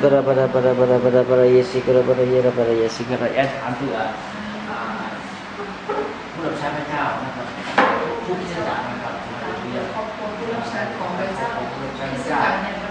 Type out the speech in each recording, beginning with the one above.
para para para para para para yesi para para yera para yesi para แอดถามเผื่ออ่าผู้รับใช้พระเจ้านะครับผู้พิจารณานะครับเรียนผู้รับใช้ของพระเจ้าผู้รับใช้พระเจ้า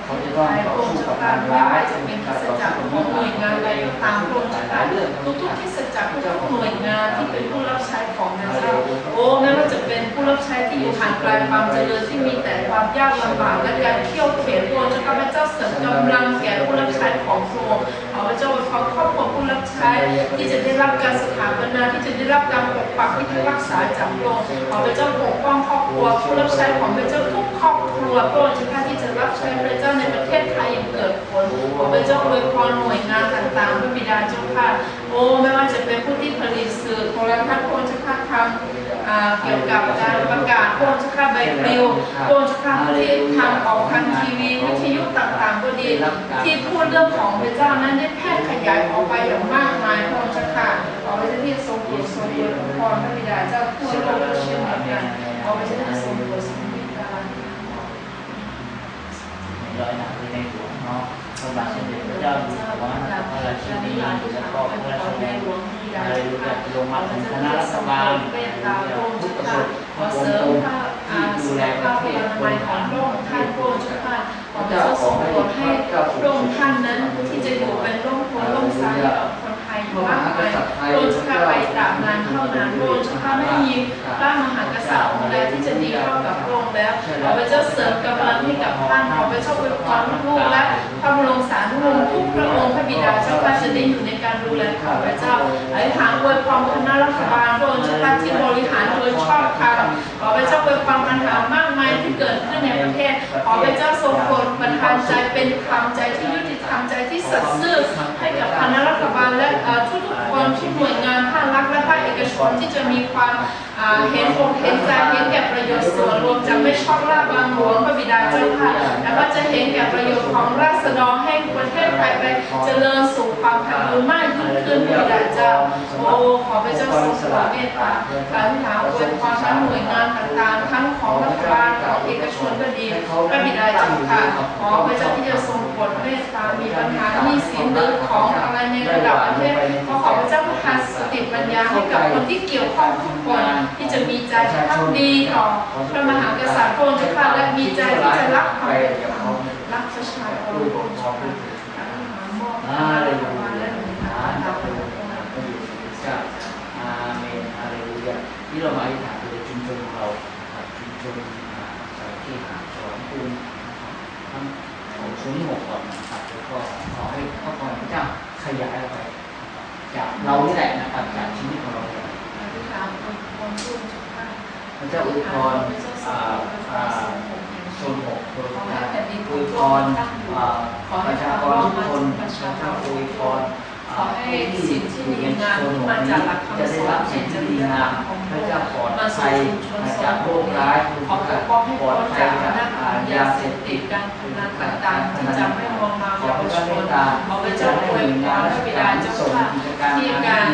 เขาจะต้องต่อสู้กับการร้ายจะจะเป็มีนการต่อสู้กับของหน่วยงานใดก็ตามพระองค์หลายเรื่องทุกๆที่สัจจะทุกหน่วยงานที่เป็นผู้รับใช้ของ พระเจ้าโอ้ไม่ว่าจะเป็นผู้รับใช้ที่อยู่ห่างไกลความเจริญที่มีแต่ความยากลำบากและการเที่ยวเข็นพระองค์จะข้าพเจ้าเสริมกำลังแก่ผู้รับใช้ของพระองค์ขอพระเจ้าอวยพรครอบครัวผู้รับใช้ที่จะได้รับการสถาปนาที่จะได้รับการปกปักที่จะรักษาจากพระองค์ขอพระเจ้าปกป้องครอบครัวผู้รับใช้ของพระเจ้าทุกครอบครัวพระองค์จะข้าที่จะรับใช้พระเจ้าในประเทศไทยอย่างเกิดผลขอพระเจ้าอวยพรหน่วยงานต่างๆพระบิดาเจ้าค่ะโอ้ไม่ว่าจะเป็นผู้ที่ผลิตสื่อโทรทัศน์ พระคะข้าทำเกี่ยวกับการประกาศพระองค์จะข้าใบปลิวพระองค์จะข้าที่ทำออกทางทีวีวิทยุต่างๆก็ดี ที่พูดเรื่องของพระเจ้านั้นได้แพร่ขยายออกไปอย่างมากมายพระองค์จะค่ะขอพระเจ้าที่ทรงโปรดทรงอวยพรพระบิดาเจ้าทั่วโลกเช่นเดียวกันขอพระเจ้าที่ทรงโปรดทรงเมตตาร้อยหนักในหลวงเนาะพระบาทสมเด็จพระเจ้าอยู่หัวรับพระราชินีแล้วก็พระราชินี อะไรรู้จักลงมาถึงคณะรัฐบาลเมตตาพระองค์ทุเจ้ากระทรวงขอเสกริมทรวงพระอาสุขภาพพระอนามัยของโลกท่านพระองค์เจ้าค่ะขอพระเจ้าทรงโปรดให้พระองค์ท่านนั้นที่จะอยู่เป็นร่มโพล่มไทรกับคนไทยมากมายพระองค์เจ้าค่ะไปตามงานเท่านั้นพระองค์เจ้าค่ะไม่มีพระมหากษัตริย์องค์ใดที่จะดีเท่ากับ แล้วขอพระเจ้าเสริมกำลังให้กับท่านขอพระเจ้าอวยพรลูกและพระบรมสารีวงศ์ทุกพระองค์พระบิดาเจ้าค่ะจะได้อยู่ในการดูแลของพระเจ้าอธิษฐานอวยพรคณะรัฐบาลพระองค์เจ้าค่ะที่บริหารโดยชอบธรรมขอพระเจ้าอวยพรปัญหามากมายที่เกิดขึ้นในประเทศขอพระเจ้าทรงโปรดประทานใจเป็นธรรมใจที่ยุติธรรมใจที่สัตย์ซื่อให้กับคณะรัฐบาลและทุกๆ คนที่หน่วยงานภาครัฐและภาคเอกชนที่จะมีความเห็นอกเห็นใจเห็นแก่ประโยชน์ส่วนรวมจะไม่ชอบล่าบางหลวงพระบิดาเจ้าค่ะแต่ว่าจะเห็นแก่ประโยชน์ของราษฎรให้ประเทศไทยไปเจริญสู่ความพัฒนาากยิ่งขึ้นพระบิดาเจ้าโอ้ขอพระเจ้าทรงโปรดเมตตาการที่หาอวยพรทั้งหน่วยงานต่างๆทั้งของรัฐบาลของเอกชนก็ดีพระบิดาเจ้าค่ะขอพระเจ้าที่จะทรงโปรดเมตตามีปัญหาหนี้สินหรือของอะไรในระดับประเทศาให้กับคนที่เกี่ยวข้องทุกคนที่จะมีใจพักดีต่อพระมหากษัตริย์พระองค์เจ้าค่ะและมีใจที่จะรักความเป็นรักประชาชนองค์เจ้าค่ะการที่หามอบอำนาจรัฐบาลและหน่วยงานต่างๆอาเมนอาเลลูยาที่เรามาอธิษฐานในชุมชนของเราชุมชนสายที่หาสอนคุณทั้งของชุมหกก่อนนะครับแล้วก็ขอให้พระพรพระเจ้าขยายออกไป จากเรานี่แหละนะครับจากชีวิตของเราเนี่ยอธิษฐานบนบนรุ่นจุดห้าพระเจ้าอวยพรอ่าอ่าชนหกโดยการอวยพรอ่าประชากรทุกคนพระเจ้าอวยพรขอให้สิ่งที่ดีงามที่มาจากหลักจะคำสได้อรันบสิ่สิ่งงที่ที่ดีดีงางามมพระเจ้าปลอดมาภัสู่ยชุมชนมาสจากนโรโลคกร้ายขอปกป้องให้ปลพ้อดนภัจากยอำนาจจาก ของยาเสพติดการพนันต่างๆที่จะไม่มองมาขอเยาวระชาเมนขอพระเจ้าอวยพรพระบิดาเจ้าค่ะที่การ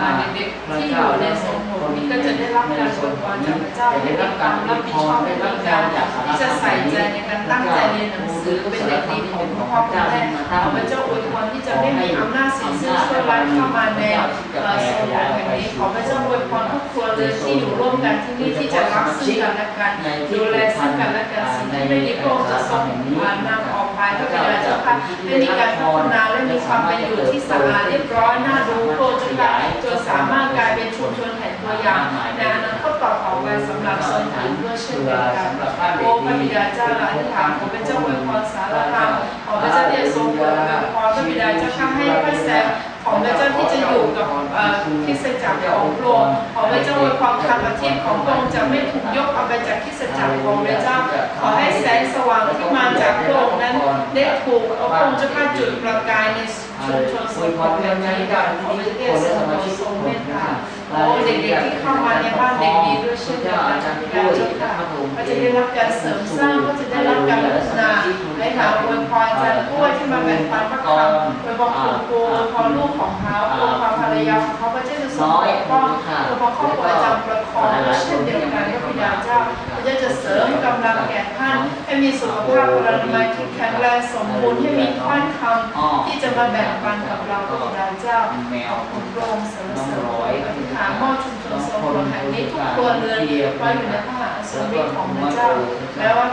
อ่าเด็กๆที่อยู่ในสง นี้ก็จะได้รับการอวยพรจากพระเจ้าให้มีความรับผิดชอบให้มีการที่จะใส่ใจในการตั้งใจเรียนหนังสือเป็นเด็กดีของพ่อคุณแม่ขอพระเจ้าอวยพรที่จะไม่มีอำนาจสินเชื่อช่วยร้ายเข้ามาในเอ่อสงฆ์แห่งนี้ขอพระเจ้าอวยพรทุกครัวเรือนที่อยู่ร่วมกันที่นี่ที่จะรักซึ่งกันและกันดูแลซึ่งกันและกันสิ่งที่ไม่ดีพระองค์จะทรงนำออก ไปพระบิดาเจ้าค่ะได้มีการพัฒนาและมีความเป็นอยู่ที่สะอาดเรียบร้อยน่าดูพระองค์เจ้าค่ะจนสามารถกลายเป็นชุมชนแห่งตัวอย่างในอนาคตต่อไปสำหรับชนอื่นด้วยเช่นเดียวกันโอ้พระบิดาเจ้าอธิษฐานขอเป็นเจ้าอวยพรสารธรรมขอพระเจ้าที่จะทรงโปรดอวยพร ระบิดาเจ้าข้าให้พระแสงของพระเจ้าที่จะอยู่กับเอ่อคริสตจักรของพระองค์ขอพระเจ้าอวยพรธรรมอาทิตย์ของพระองค์จะไม่ถูกยกเอาไปจากคริสตจักรของพระเจ้า ขอให้แสงสว่างที่มาจากพระองค์นั้น ได้ถูกเอาพระองค์เจ้าข้าจุดประกายใน ชุมชนสังคมแห่งนี้ขอพระเจ้าทรงโปรดทรงเมตตาโอ้เด็กๆที่เข้ามาในบ้านเด็กดีด้วยเช่นกันพระบิดาเจ้าค่ะก็จะได้รับการเสริมสร้างก็จะได้รับการพัฒนาให้หาอวยพรอาจารย์กล้วยที่มาแบ่งปันพระคำอวยพรคุณครูอวยพรลูกของเขาอวยพรภรรยาของเขาพระเจ้าจะทรงปกป้องอวยพรครอบครัวอาจารย์ประคองเช่นเดียวกัน พระบิดาเจ้าพระเจ้าจะเสริมกำลังแก่ท่านให้มีสุขภาพพลานามัยที่แข็งแรงสมบูรณ์ให้มีถ้อยคำมาแบ่งปันกับเราพระบิดาเจ้าแมวของพระองค์สรรน้องเสริญร้อยถามมอบชุมชนโซโลแห่งนี้ทุกครัวเรือนไว้อยู่ในพระมหาสริของพระเจ้าแล้วว่า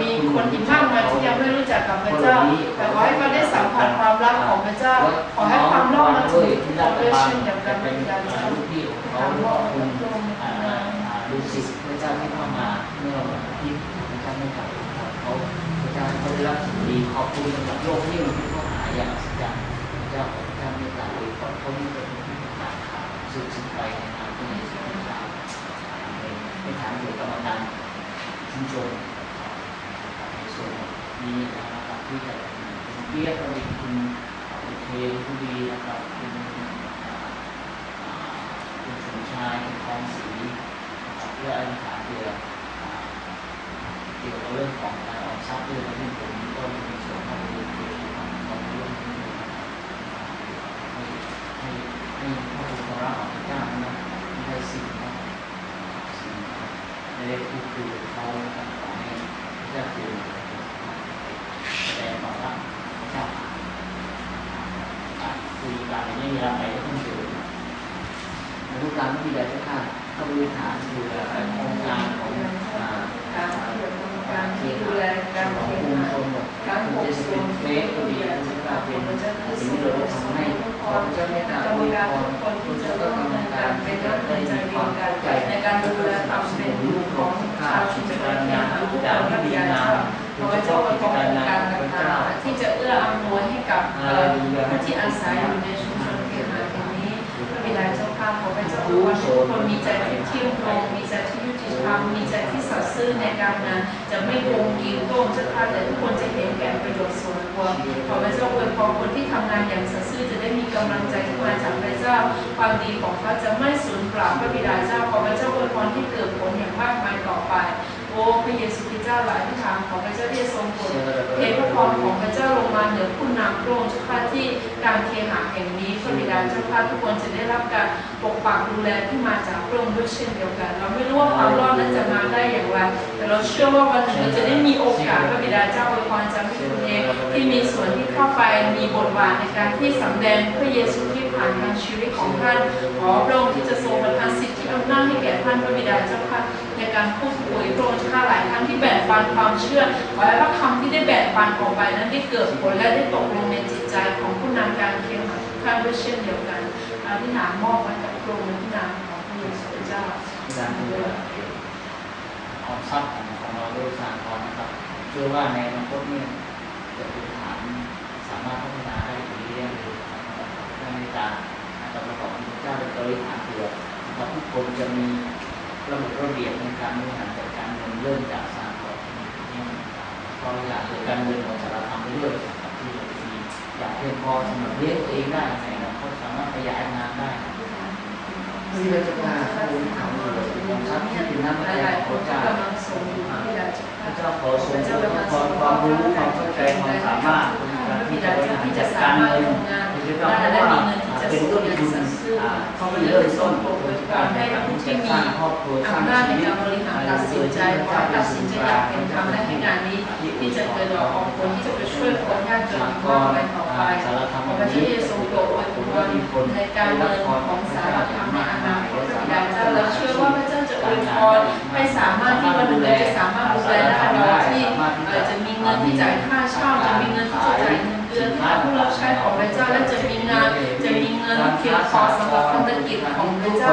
มีคนอีกมากมายที่ยังไม่รู้จักกับพระเจ้า แต่ขอให้เขาได้สัมผัสความรักของพระเจ้า ขอให้ความรอดมาถึงเขาด้วยเช่นเดียวกันพระบิดาเจ้าลูกพี่ของเขาถามมขออบบคุณ รักดีขอบคุณสำหรับโลกที่มันที่เขาหาอย่างอัศจรรย์พระเจ้าของพระเจ้าไม่กลับเลยเพราะเขาไม่เป็นผู้ประกาขาวสื่อสิ่งไปในนามพระเยซูคริสต์ในฐานเกี่ยวกับกรรมการชุมชนในส่วนนี้นะครับที่จะคุณเปียกคุณคุณเทคุณดีนะครับคุณคุณสมชายคุณทองศรีนะครับเพื่ออธิษฐานเกี่ยวเกี่ยว รื่องของการออมทรัพย์ด้วยนะที่ผมก็มีส่วนเข้าไปดูเกี่ยวกับความรู้นี้ให้ให้ให้พระคุณรักของพระเจ้านะไม่ได้สิ่งนะสิ่งไม่ได้พูดคุยกับเขานะครับขอให้พระเจ้าคือแสดงความรักพระเจ้าคุยกันไม่มีอะไรก็ต้องเจออนุการที่ใดก็ข้าก็บริหารดูแลโครงการของอ่า การเกี่ยวกับการที่ดูแล การของเก็บชุมหาชนหมดการปมันกครเป็อนงเฟสก็ดีมันจะเป็นจะเป็นสิ่งสิ่งที่เราเราทำทำให้ให้ขอเจ้าแม่ตากรรมอวยการพทุรกคนคุที่ณจะเจ้าร่วก็มกรรมมือการกันเป็นร่วมมือได้ใจมีเดียวความกันเข้าใจในการดูแลความเป็นอยู่ของชาวชุมชนงานทุกคนพระบิดาเจ้าขอพระเจ้าอวยพรการต่างๆที่จะเอื้ออำนวยให้กับผู้ที่อาศัยอยู่ในชุมชนเขตมาแห่งนี้พระบิดาเจ้าข้าขอพระเจ้าอวยพรทุกคนมีใจที่เที่ยงตรงมีใจที่ยุติธรรมมีใจ ซื่อในการงานจะไม่โกงกินโกงเจ้าข้าแต่ทุกคนจะเห็นแก่ประโยชน์ส่วนรวมขอพระเจ้าอวยพรคนที่ทำงานอย่างสัตย์ซื่อจะได้มีกำลังใจที่มาจากพระเจ้าความดีของเขาจะไม่สูญเปล่าพระบิดาเจ้าขอพระเจ้าอวยพรที่เกิดผลอย่างมากมายต่อไปโอ้พระเยซู จ้าหลายที่ถามขอพระเจ้าที่ทรงโปรดเทพระพรของพระเจ้าลงมาเหนือผู้นำพระองค์เจ้าข้าที่การเคหะแห่งนี้พระบิดาเจ้าข้าทุกคนจะได้รับการปกปักดูแลที่มาจากพระองค์ด้วยเช่นเดียวกัน เราไม่รู้ว่าความรอดนั้นจะมาได้อย่างไร แต่เราเชื่อว่าวันหนึ่งเราจะได้มีโอกาสพระบิดาเจ้าอวยพรจากพี่คุณเอง ที่มีส่วนที่เข้าไปมีบทบาทในการที่สำแดงพระเยซูคริสต์ผ่านทางชีวิตของท่านขอพระองค์ที่จะทรงประทานสิทธิอำนาจให้แก่ท่านพระบิดาเจ้าค่ะในการพูดคุยพระองค์ข้าหลายครั้งที่แบ่งปันความเชื่อขอให้พระคำที่ได้แบ่งปันออกไปนั้นได้เกิดผลและได้ตกลงในจิตใจของผู้นำการเคียงหาทุกท่านด้วยเช่นเดียวกันอธิษฐานมอบไว้กับพระองค์ในที่นามของพระเยซูเจ้าการดูแลออมทรัพย์ของของเราด้วยสากรนะครับเชื่อว่าในอนาคตเนี่ย จะเป็นฐานสามารถพัฒนาได้อีกเรื่อยๆนะครับในการต่อประกอบพระเจ้าเป็นบริหารตัวนะครับทุกคนจะมีระบบระเบียบในการบริหารจัดการเงินเริ่มจากสามกลเนี่ยก็อยากเกิดการเงินของสารธรรมไปด้วยนะครับที่มีอยากเพียงพอสำหรับเลี้ยงเองได้ในอนาคตสามารถขยายงานได้ที่เราจะพาเขาไปทำอยู่ในทรัพย์ที่เป็นน้ำใจหลายของพระเจ้า พระเจ้าขอทรงพระพรความรู้ความเข้าใจความสามารถที่จะบริหารจัดการเงินโดยเฉพาะเพราะว่าเป็นต้นทุนเข้าไปเริ่มต้นการให้ผู้ที่มีสร้างครอบครัวสร้างอำนาจชีในวิตการบริหารตัดสินใจขอตัดสินใจอย่างเป็นธรรมและให้งานนี้ที่จะเกิดดอกออกผลที่จะไปช่วยคนยากจนมากไปต่อไปขอพระเจ้าเยซูโปรดอวยพรในการเงินของสารธรรมในอนาคตพระบิดาเจ้าเราเชื่อว่าพระ อวยพรให้สามารถที่วันหนึ่งจะสามารถดูแลได้เราที่จะมีเงินที่จ่ายค่าเช่าจะมีเงินที่จะจ่ายเงินเดือนที่ผู้รับใช้ของพระเจ้าและจะมีงานจะมีเงินเพียงพอสำหรับธุรกิจของพระเจ้า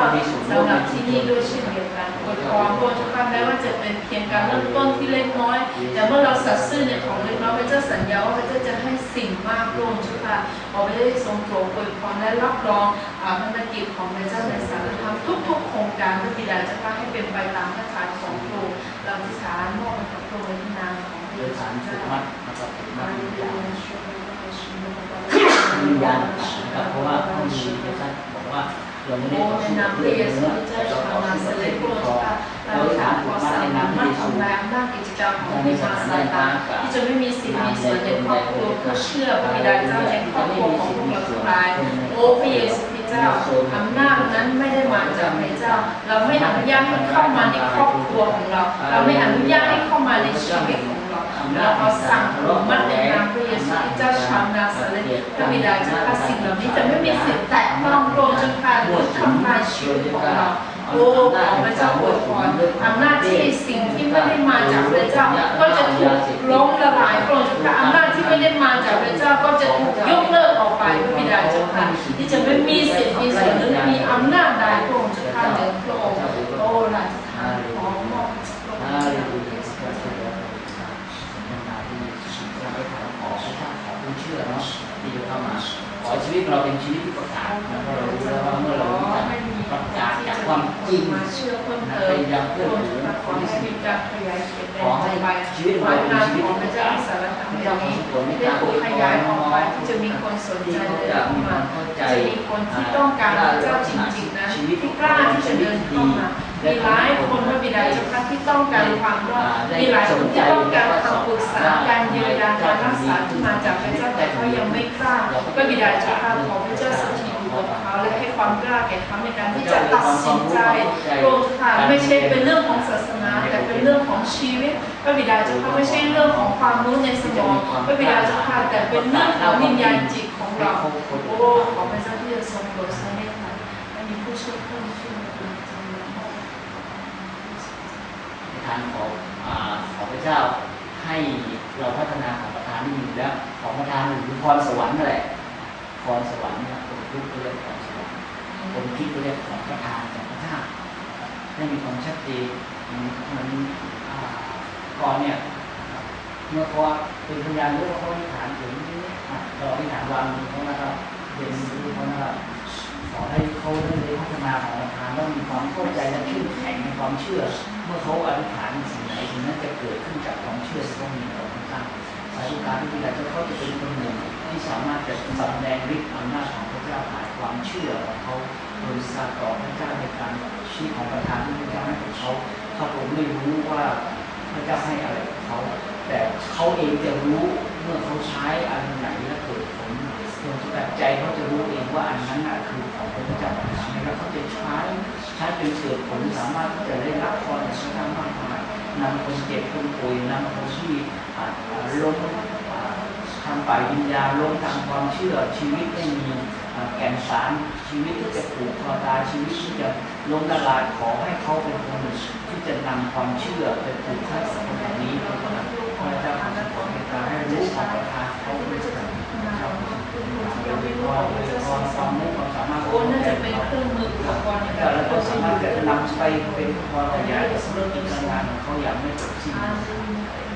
สำหรับที่นี่ด้วยเช่นเดียวกันอวยพรพระเจ้าข้าแม้ว่าจะเป็นเพียงการเริ่มต้นที่เล็กน้อย แต่เมื่อเราสัตย์ซื่อในของเล็กน้อยพระเจ้าสัญญาว่าพระเจ้าจะให้สิ่งมากลงเจ้าค่ะ อไม่ได้ทรงโปรดอวยพรและรับรองพันธกิจของพระเจ้าในสารธรรมทุก ๆ โครงการพระบิดาเจ้าค่ะให้เป็นไปตามพระทัยของพระองค์เราที่ฐานมอบให้กับพระองค์ในนามของพระเยยซูฐานสุเจ้าขมัดนะครับสุขมัมาดเลวิญยญาณช่วยพระเยซูวิญญาณนะครับเพราะว่าข้อมูลพระเจ้าบอกว่า โอ้ในนามพระเยซูเนื้เจ้าชาต่อนาสู้เสด็เรื่จองโปรที่ดขอข้าเราเราถามขอมัดสาในนาระเยซูมารถทำลายอำนาจกิจกรรมของที่มาซาตาที่จะไม่มีสิทธิ์มีส่วนในครอบครัวเพื่อเชื่อพระบิดาเจ้าในครอบครัวของพวกเราทั้งหลายโอ้พระเยซูคริสต์เจ้าอำนาจนั้นไม่ได้มาจากพระเจ้า เราไม่อนุญาตให้เข้ามาในครอบครัวของเรา เราไม่อนุญาตให้เข้ามาในชีวิตของเราแล้วก็สั่ง บิดาเจ้าค่ะสิ่งเหล่านี้จะไม่มีสิทธิ์แตะต้องระองค์เจ้าค่ะหรือทำลายชีวิตของเราโอ้ขอพระเจ้าอวยพรอำนาจที่สิ่งที่ไม่ได้มาจากพระเจ้า ก็จะถูกล้มละลายพระองค์เจ้าค่ะอำนาจที่ไม่ได้มาจากพระเจ้าก็จะถูกยกเลิกออกไปพระบิดาเจ้าค่ะที่จะไม่มีสิทธิ์มีส่วนหรือมีอำนาจใดพระองเจ้าค่ะเหนือพระองค์โอ้ราชทานขอมอบพระองค์ ที่จะเข้ามาขอชีวิตเราเป็นชีวิตที่ประกาศนะเพราะเรารู้แล้วว่าเมื่อเรารู้จักประกาศจากความจริงมาเชื่อเพิ่มนะเติไปมยังเพื่อนโปรดฝูงขอให้มีการขยายเขตแดนขอให้ไปชีวิตขอเราให้เป็นนามชีวิตของที่พประระเจ้ากาศสารธรรมพระแห่เจ้างของนี้ผลในได้การถูกขยายออกไปที่จะมีคนสนใจที่เดิจะนมีเข้าคมาวามเข้าใจจะมีคนที่ต้องการพระเจ้าจริงๆนะชีวิตที่กล้าที่จะเดินเข้ามา มีหลายคนพระบิดาเจ้าค่ะที่ต้องการความรอดมีหลายคนที่ต้องการคำปรึกษาการเยียวยาการรักษาที่มาจากพระเจ้าแต่เขายังไม่กล้าพระบิดาเจ้าค่ะขอพระเจ้าสถิตอยู่กับเขาและให้ความกล้าแก่เขาในการที่จะตัดสินใจโปรดค่ะไม่ใช่เป็นเรื่องของศาสนาแต่เป็นเรื่องของชีวิตพระบิดาเจ้าค่ะไม่ใช่เรื่องของความรู้ในสมองพระบิดาเจ้าค่ะแต่เป็นเรื่องของวิญญาณจิตของเราโอ้ขอพระเจ้าที่จะทรงโปรดทรงเมตตาให้มีผู้ช่วยเพิ่มขึ้นในจำนวนมาก ใน ทางของอขอพระเจ้าให้เราพัฒนาของประธานที่มีแล้ว ของประธานหรือพรสวรรค์นั่นแหละพรสวรรค์เนี่ยคนพูดก็เรียกพรสวรรค์คนคิดก็เรียกของประธานของพระเจ้าได้มีความชัดเจนเหมือนเหมือนก่อนเนี่ยเมื่อเขาเป็นพยานเรื่องเขาอธิษฐานถึงอะเราอธิษฐานวางมือเขานะครับเรียนรู้เขานะครับ อให้เขาได้พัฒนาของประธานแล้วมีความเข้าใจและเข้มแข็งในความเชื่อ เมื่อเขาอธิษฐานสิ่งไหนสิ่งนั้นจะเกิดขึ้นจากความเชื่อที่เขามีต่อพระเจ้าสายการที่เราจะเขาจะเป็นคนหนึ่งที่สามารถจะแสดงฤทธิ์อำนาจของพระเจ้าผ่านความเชื่อของเขาโดยสาต่อพระเจ้าในการชี้ของประธานที่พระเจ้าให้กับเขาถ้าผมไม่รู้ว่าพระเจ้าให้อะไรกับเขา แต่เขาเองจะรู้เมื่อเขาใช้อันไหนแล้เกิดผล ดวงจิตใจเขาจะรู้เองว่าอันนั้นน่ะคือของพระเจ้าประทานให้แล้วเขาจะใช้ใช้เป็นเกิดผลสามารถที่จะได้รับพรจากพระเจ้ามากมายนำคนเจ็บคนป่วยนำคนที่ล้มทางฝ่ายวิญญาณล้มทางความเชื่อชีวิตไม่มีแก่นสารชีวิตที่จะผูกคอตายชีวิตที่จะล้มละลายขอให้เขาเป็นคนที่จะนำความเชื่อไปผูกให้สังคมแบบนี้นะครับพระเจ้าของขอนกาให้รู้ของประทานเขาเป็นสิ่ง ที่เราเราไม่รู้ความความรู้ความสามารถโอ้น่าจะเป็นเครื่องมืออุปกรณ์ในแต่การเราที่ก็เราสามารถจะนำไปเป็นความขยายเรื่องการงานของเขาอย่างไม่จบสิ้น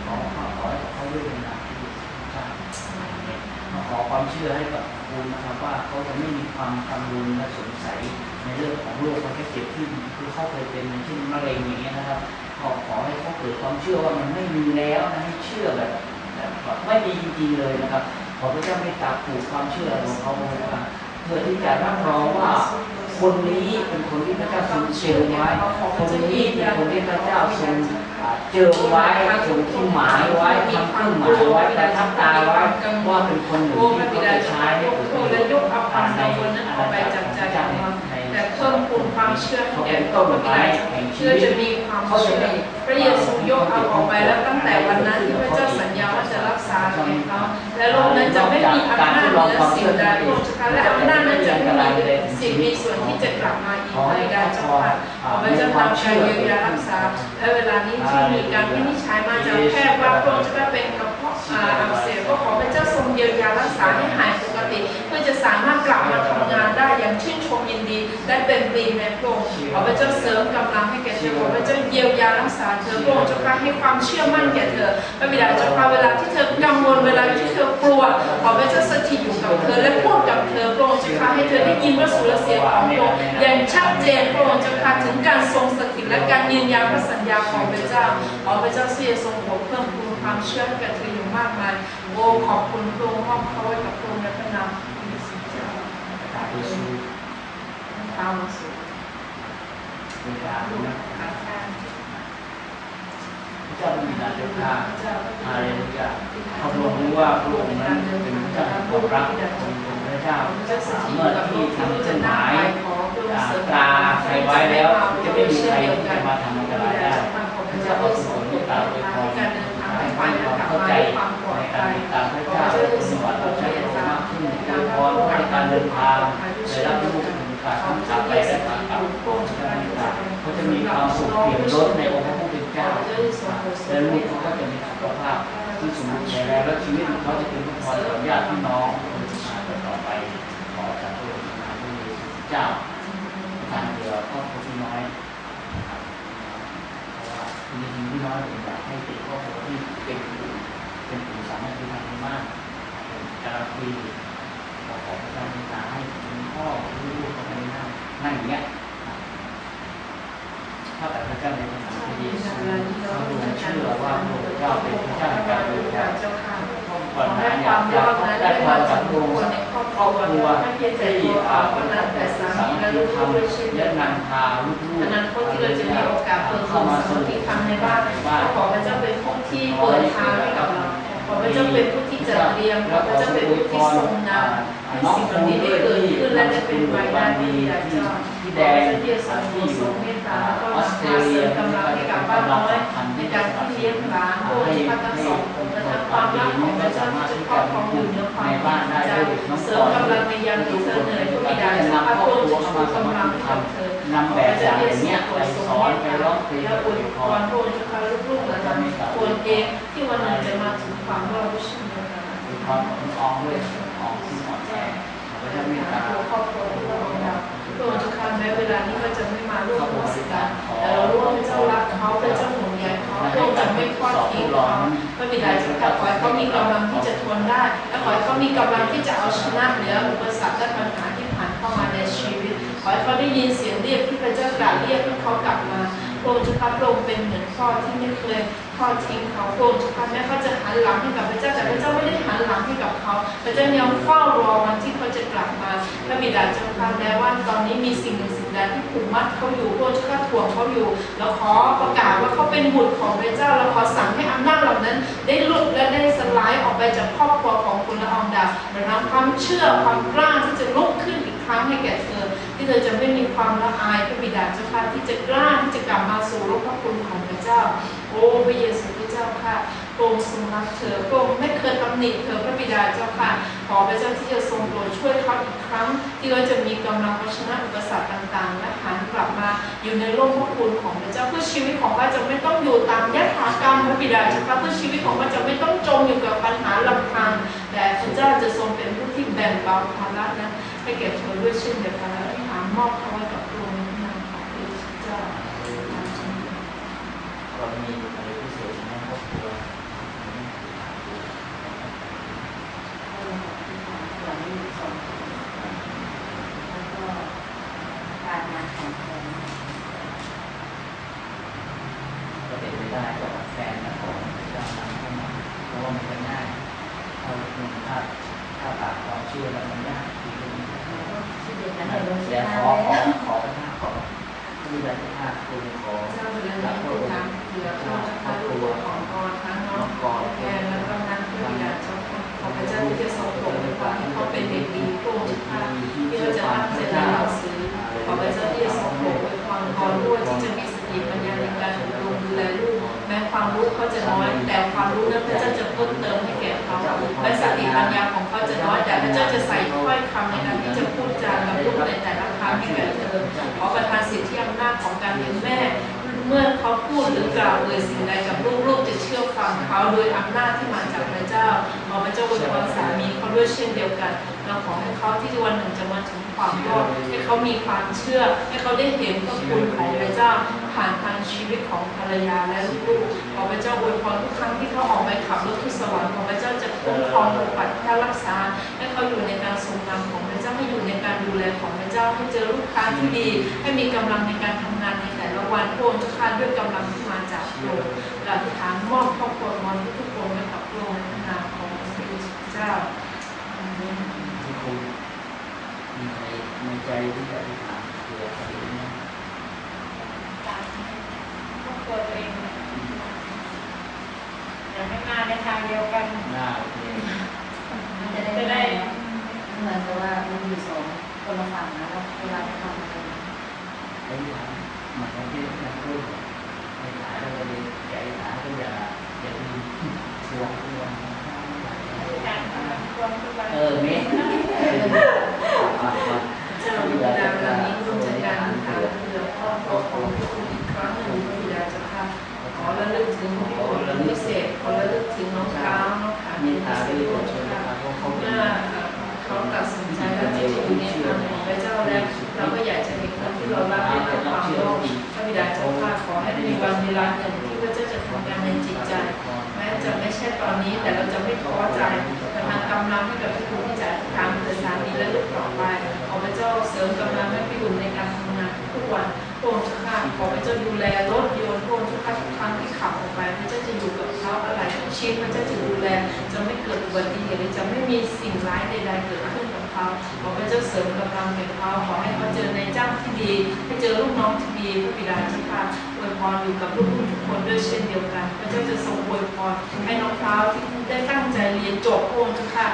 ขอขอขอเขาด้วยเป็นนามที่ขอความเชื่อให้กับคุณนะครับว่าเขาจะไม่มีความกังวลและสงสัยในเรื่องของโรคมันแค่เจ็บขึ้นคือเขาเคยเป็นเช่นมะเร็งอย่างเงี้ยนะครับขอขอให้เขาเกิดความเชื่อว่ามันไม่มีแล้วนะให้เชื่อแบบแบบไม่มีจริงๆเลยนะครับ ขอพระเจ้าไม่ตัดผูกความเชื่อของเขาไว้ว่าเพื่อที่จะรับรองว่าคนนี้เป็นคนที่พระเจ้าทรงเชิญไว้ คนนี้เป็นคนที่พระเจ้าทรงเจอไว้ทรงที่หมายไว้ทำเครื่องหมายไว้แต่ทับตาไว้ว่าเป็นคนหนึ่งที่ระเขาดาจะใช้ยกโทษและยกเอาความกังวลนั้นออกไปจากร พิ่มพูนความเชื่อให้แก่พระบิดาเชื่อจะมีความเชื่อพระเยซูยกเอาออกไปแล้วตั้งแต่วันนั้นที่พระเจ้าสัญญาว่าจะรักษาแก่เขาและโรคนั้นจะไม่มีอำนาจเหนือสิ่งใดพระองค์เจ้าค่ะและอำนาจนั้นจะไม่มีสิ่งมีส่วนที่จะกลับมาอีกพระบิดาเจ้าค่ะขอพระเจ้าทำการเยียวยารักษาและเวลานี้ที่มีการวินิจฉัยมาจากแพทย์ว่าพระองค์จะเป็นกระเพาะอ่าอักเสบก็ขอพระเจ้าทรงเยียวยารักษาให้หายปก ติ เพื่อจะสามารถกลับมาทำงานได้อย่างชื่นชมยินดีและเป็นปรีในพระองค์ขอพระเจ้าเสริมกำลังให้แก่เธอขอพระเจ้าเยียวยารักษาเธอพระองค์เจ้าค่ะให้ความเชื่อมั่นแก่เธอพระบิดาเจ้าเวลาที่เธอกังวลเวลาที่เธอกลัวขอพระเจ้าสถิตอยู่กับเธอและพูดกับเธอพระองค์เจ้าค่ะให้เธอได้ยินว่าสุรเสียงของพระองค์อย่างชัดเจนพระองค์เจ้าถึงการทรงสถิตและการยืนยันพระสัญญาของพระเจ้าขอพระเจ้าเสียทรงโปรดเพิ่มพูนความเชื่อให้แก่เธออยู่มากมาย โอ้ขอบคุณพระองค์มอบเขาไว้กับพระองค์ในพระนามพระเยซูเจ้าตาสูตามาสู่เป็นการลูกนะอาการพระเจ้าเป็นบิดาเจ้าข้าฮาเลลูยาเขาพระองค์รู้ว่าพระองค์นั้นเป็นพระเจ้าแห่งความรักเป็นพระเจ้าเมารถกับที่ทำจะเส้นหนั่งมายตาใครไว้แล้ว จะไม่มีใครที่จะมาทำอันตรายได้พระเจ้าขอทรงโปรดเมตตาอวยพ เดินทางในรับรู้ถึงการทั้งขาไปและขากลับเขาจะมีความสุขเปี่ยมล้นในองค์พระผู้เป็นเจ้าและลูกเขาก็จะมีสุขภาพที่สมบูรณ์แข็งแรงและชีวิตของเขาจะเป็นพรต่อญาติพี่น้องมาต่อไปขอจากพระองค์มาที่เจ้าทางเดียวครอบครัวพี่น้อยนะครับเพราะว่าจริงๆพี่น้อยผมอยากให้เป็นครอบครัวที่เป็นเป็นกลุ่มสามัคคีทางธรรมะเป็นการคุย ขอพระเจ้าเมตตาให้คุณพ่อคุณลูกเข้าไม่นั่งนั่งอย่างเงี้ยถ้าแต่พระเจ้าในภาษาพระเยซูเขาดูเชื่อว่าพระเจ้าเป็นพระเจ้าในการดูแลเจ้าค่ะก่อนหน้าอยากจะได้ได้พมารจาจากกพระทุอกงค์คนในครอบครอบครัวไม่เพียงแต่ที่ตัวอาเขาเป็นเท่านั้นแต่สามีและลูกด้วยเช่นเดียวกันพาลูกๆอนาคตที่เราจะมีโอกาสเปิดโลกสามัคคีธรรมในบ้านก็ขอพระเจ้าเป็นผู้ที่เปิดทางให้กับเราขอพระเจ้าเป็นผู้ จัดเตรียมขอพระเจ้าเป็นผู้ที่ทรงนำให้สิ่งเหล่านี้ได้เกิดขึ้นและได้เป็นไปได้ดีดังเจ้าที่ขแดอพระงเจ้าที่ทรงโปรดทรงเมตตาแล้วก็นำพาเสริมกำลังให้กับบ้านน้อยในการที่เลี้ยงหลานโปรดพระทั้งสองและทั้งความรักของพระเจ้าที่จะครอบครองอยู่เหนือความในบ้านได้ใจเสริมกำลังในยามที่เธอเหนื่อยพระบิดาจะพาโปรดชูกำลังให้กับเธอนำแบบอย่างอย่างเนี้ยไปสอนไปร้องเพลงไปอวยพรรโปรดจะพาลูกๆและทั้งคนเองที่วันหนึ่งจะมาถึงความรอดชีวกันมี ความของอองด้วยอองที่อ่อนแอพระเจ้าเมตตาครอบครัวที่เราราพระองค์จะคันแม้เวลานี้ก็จะไม่มาร่วมมือสิกันแต่เรารู้ว่าพระเจ้ารักเขาพระเจ้าห่วงใยเขาพระองค์จะไม่ทอดทิ้งเขาพระบิดาจะขอให้เขามีกำลังที่จะทนได้ และขอให้เขามีกำลังที่จะเอาชนะเหนืออุปสรรคและปัญหาที่ผ่านเข้ามาในชีวิต ขอให้เขาได้ยินเสียงเรียกที่พระเจ้ากล่าวเรียกให้เขากลับมาพระองค์จะพาพระองค์เป็นเหมือนพ่อที่ไม่เคย ทอดทิ้งเขาพระองค์จะพาแม้เขาจะหันหลังให้กับพระเจ้าแต่พระเจ้าไม่ได้หันหลังให้กับเขาพระเจ้ายังเฝ้ารอวันที่เขาจะกลับมาพระบิดาเจ้าค่ะแม้ว่าตอนนี้มีสิ่งหนึ่งสิ่งใดที่ผูกมัดเขาอยู่พระองค์จะข้าถ่วงเขาอยู่แล้วขอประกาศว่าเขาเป็นบุตรของพระเจ้าแล้วขอสั่งให้อำนาจเหล่านั้น ได้หลุดและได้สลายออกไปจากครอบครัวของคุณละอองดาวและนำความเชื่อความกล้าที่จะลุกขึ้นอีกครั้งให้แก่ ธอจะไม่มีความละอายพระบิดาเจ้าค่ะที่จะกล้าที่จะกลับมาสู่รูปพระคุณของพระเจ้า โอ้พระเยซูพระเจ้าค่ะพรงทรงรักเธอพระองค์ไม่เคยตำหนิเธอพระบิดาเจ้าค่ะขอพระเจ้าที่จะทรงโปรดช่วยเขาอีกครั้ง ที่เขาจะมีกำลังชนะอุปสรรคต่างๆและหันกลับมาอยู่ในร่มพระคุณของพระเจ้าเพื่อชีวิตของเขาจะไม่ต้องอยู่ตามยถากรรมพระบิดาเจ้าค่ะเพื่อชีวิตของเขาจะไม่ต้องจมอยู่กับปัญหาลำพังแต่พระเจ้าจะทรงเป็นผู้ที่แบ่งเบาภาระนั้นให้แก่เธอด้วยเช่นเดียวกัน มอบเขาไว้กับพระองค์ในนามของพระเจ้าเรามีอะไรพิเศษในครอบครัวก็การงานของผมก็เป็นไปได้กับแฟนและของเจ้านำเข้ามาเพราะว่ามันจะง่ายถ้าคุณถ้าถ้าปากความเชื่อแล้วมันยาก ทีนึงที่เดียวกันเลยลงเดี๋ยวขห้าขอขอแล้วขอพระท่าขอที่ใดที่ห้าคุณขอเจ้าเรือนนี้คือทางเหลือข้าพระลูกของกรทั้งน้องกรแกนและก็นั้นพระบิดาเจ้าค่ะขอพระเจ้าที่จะทรงโปรดในความที่เขาเป็นเด็กดีพระองค์ค่ะที่เขาจะตั้งใจเรียนหนังสือขอพระเจ้าที่จะทรงโปรดในความกรด้วยที่จะมีสติปัญญาในการอบรมดูแลลูกแม้ความรู้เขาจะน้อย แต่ความรู้นั้นพระเจ้าจะเพิ่มเติมให้แก่เขาแม้สติปัญญาของเขาจะน้อยแต่พระเจ้าจะใส่ถ้อยคำในการที่จะพูด จากับลูกในแต่ละครั้งให้แก่เธอขอประทานสิทธิอำนาจของการเป็นแม่ เมื่อเขาพูดหรือกล่าวเอ่ยสิ่งใดกับลูกลูกจะเชื่อฟังเขาโดยอำนาจที่มาจากพระเจ้าขอพระเจ้าอวยพรสามีเขาด้วยเช่นเดียวกันเราขอให้เขาที่วันหนึ่งจะมาถึงความรอดให้เขามีความเชื่อ ให้เขาได้เห็นพระคุณของพระเจ้าผ่านทางชีวิตของภรรยาและลูกขอพระเจ้าอวยพรทุกครั้งที่เขาออกไปขับรถที่สวรรค์ขอพระเจ้าจะคุ้มครองปกปักรักษารักษาให้เขาอยู่ในการทรงนำของาให้อยู่ในการดูแลของพระเจ้าให้เจอลูกค้าที่ดีให้มีกำลังในการทำงานในแต่ละวันพระองค์จะคาดด้วยกำลังที่มาจากพระองค์เราที่ฐานมอบครอบครัวมอนทุกๆคนให้กับพระองค์ในนามของพระเจ้าอาเมนที่คุณมีในในใจที่จะอธิษฐานเกี่ยวกับเรื่องนี้ครอบครัวตัวเองอยากให้มาในทางเดียวกันหน้าโอเคมันจะได้ หมายความว่ามันอยู่สองคนละฝั่งนะครับเวลาจะทำอะไรไอ้หลานหมายความที่นักพูดไอ้หลานเราเลยใจหลานก็อย่าอย่าดีชวนชวนเออเม เจ้าจะดูแลจะไม่เกิดอุบัติเหตุจะไม่มีสิ่งร้ายใดๆเกิดขึ้นกับเขาขอพระเจ้าเสริมกำลังแก่เขาขอให้เขาเจอในจ้างที่ดี ให้เจอลูกน้องที่ดีพระบิดาเจ้าค่ะอวยพรอยู่กับลูกทุกคนด้วยเช่นเดียวกัน พระเจ้าจะทรงอวยพรให้น้องเท้าที่ได้ตั้งใจเรียนจบพระองค์เจ้าค่ะ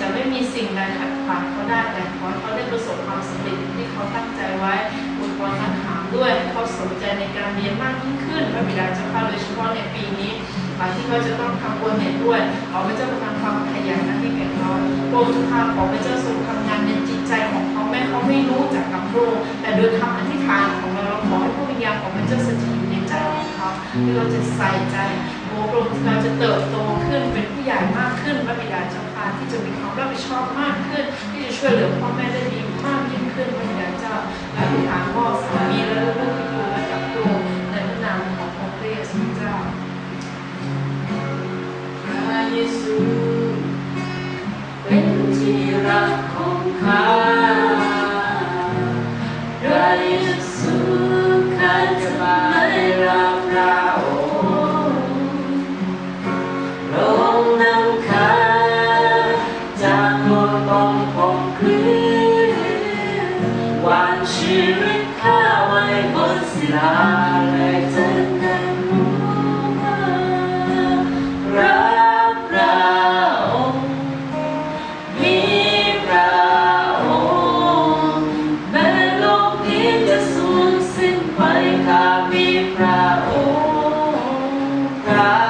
จะไม่มีสิ่งใดขัดขวางเขาได้แต่ขอให้เขาได้ประสบความสำเร็จที่เขาตั้งใจไว้อวยพรนักถามด้วยเขาสนใจในการเรียนมากยิ่งขึ้นพระบิดาเจ้าค่ะโดยเฉพาะในปีนี้ อาที่เขาจะต้องทำโปรเจกต์ด้วยขอพระเจ้าประทานความขยันนั้นให้แก่เขาพระองค์เจ้าค่ะขอพระเจ้าทรงทำงานในจิตใจของเขาแม้เขาไม่รู้จักกับพระองค์แต่โดยคำอธิษฐานของเราเราขอให้พระวิญญาณของพระเจ้าสถิตอยู่ในใจของเขาที่เราจะใส่ใจโอ้พระองค์เราจะเติบโตขึ้นเป็นผู้ใหญ่มากขึ้นพระบิดาเจ้าค่ะที่จะมีความรับผิดชอบมากขึ้น ที่จะช่วยเหลือพ่อแม่ได้ดีมากยิ่งขึ้นพระบิดาเจ้า ค์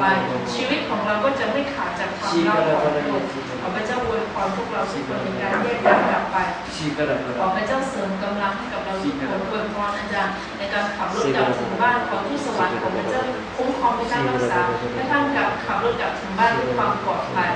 ไป ชีวิตของเราก็จะไม่ขาดจากความรักของพระองค์ขอพระเจ้าอวยพรพวกเราทุกคนในการแยกย้ายกลับไปชีกระขอพระเจ้าเสริมกำลังให้กับเราทุกคนอวยพรอาจารย์ในการขับรถกลับถึงบ้านขอทุกสวรรค์ของพระเจ้าคุ้มครองในการรักษาให้ท่านกลับขับรถกลับถึงบ้านด้วยความปลอดภัย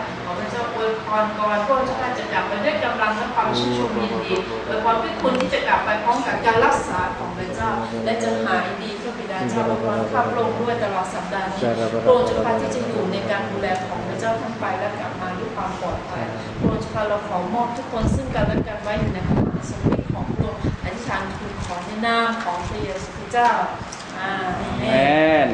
อพระเจ้าอวยพรก่อนพวกท่านจะกลับไปด้วยกำลังและความชื่นชมยินดีอวยพรพี่คุณที่จะกลับไปพร้อมกับการรักษาของพระเจ้า และจะหายดีพระบิดาเจ้าอวยพรข้าพระองค์ด้วยตลอดสัปดาห์นี้พระองค์จะพาที่จะอยู่ในการดูแลของพระเจ้าทั้งไปและกลับมาด้วยความปลอดภัยพระองค์จะพาเราขอมอบทุกคนซึ่งกันและกันไว้อยู่ในพระมหาสมิตของพระองค์อธิษฐานทูลขอในนามของพระเยซูคริสต์เจ้าอาเมแมน